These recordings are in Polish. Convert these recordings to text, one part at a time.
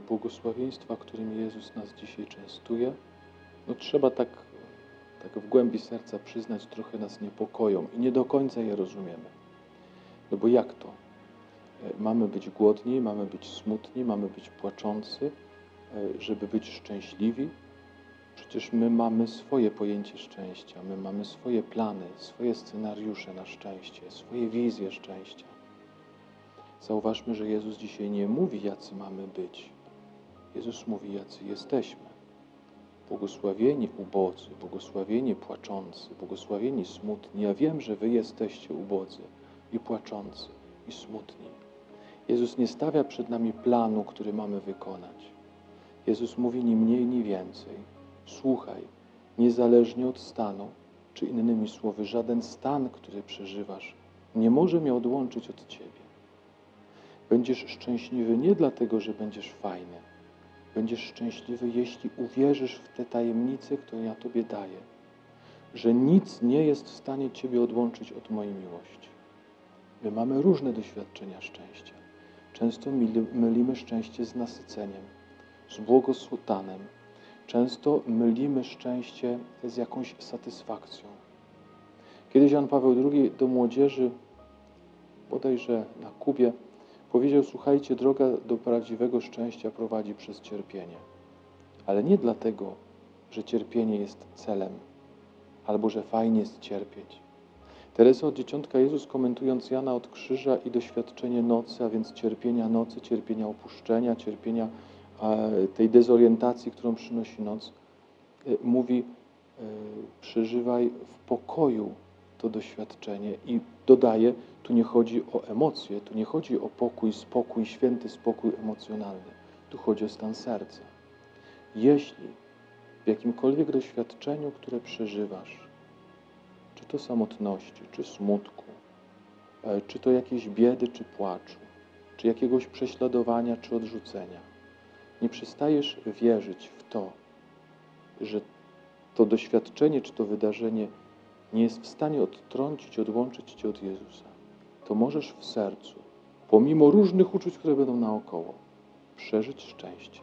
błogosławieństwa, którymi Jezus nas dzisiaj częstuje, no trzeba tak, tak w głębi serca przyznać, trochę nas niepokoją i nie do końca je rozumiemy. No bo jak to? E, mamy być głodni, mamy być smutni, mamy być płaczący, e, żeby być szczęśliwi. Przecież my mamy swoje pojęcie szczęścia, my mamy swoje plany, swoje scenariusze na szczęście, swoje wizje szczęścia. Zauważmy, że Jezus dzisiaj nie mówi, jacy mamy być. Jezus mówi, jacy jesteśmy. Błogosławieni ubodzy, błogosławieni płaczący, błogosławieni smutni. Ja wiem, że wy jesteście ubodzy i płaczący i smutni. Jezus nie stawia przed nami planu, który mamy wykonać. Jezus mówi ni mniej, ni więcej. Słuchaj, niezależnie od stanu, czy innymi słowy, żaden stan, który przeżywasz, nie może mnie odłączyć od Ciebie. Będziesz szczęśliwy nie dlatego, że będziesz fajny. Będziesz szczęśliwy, jeśli uwierzysz w te tajemnice, które ja Tobie daję, że nic nie jest w stanie Ciebie odłączyć od mojej miłości. My mamy różne doświadczenia szczęścia. Często mylimy szczęście z nasyceniem, z błogosłutanem. Często mylimy szczęście z jakąś satysfakcją. Kiedyś Jan Paweł II do młodzieży, bodajże na Kubie, powiedział: Słuchajcie, droga do prawdziwego szczęścia prowadzi przez cierpienie. Ale nie dlatego, że cierpienie jest celem, albo że fajnie jest cierpieć. Teresa od Dzieciątka Jezus komentując Jana od krzyża i doświadczenie nocy, a więc cierpienia nocy, cierpienia opuszczenia, cierpienia tej dezorientacji, którą przynosi noc, e, mówi e, przeżywaj w pokoju to doświadczenie i dodaje, tu nie chodzi o emocje, tu nie chodzi o pokój, spokój, święty spokój emocjonalny. Tu chodzi o stan serca. Jeśli w jakimkolwiek doświadczeniu, które przeżywasz, czy to samotności, czy smutku, e, czy to jakiejś biedy, czy płaczu, czy jakiegoś prześladowania, czy odrzucenia, nie przestajesz wierzyć w to, że to doświadczenie, czy to wydarzenie nie jest w stanie odtrącić, odłączyć Cię od Jezusa, to możesz w sercu, pomimo różnych uczuć, które będą naokoło, przeżyć szczęście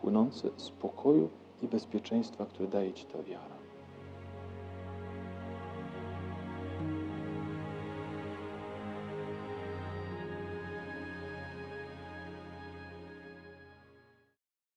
płynące z pokoju i bezpieczeństwa, które daje Ci ta wiara.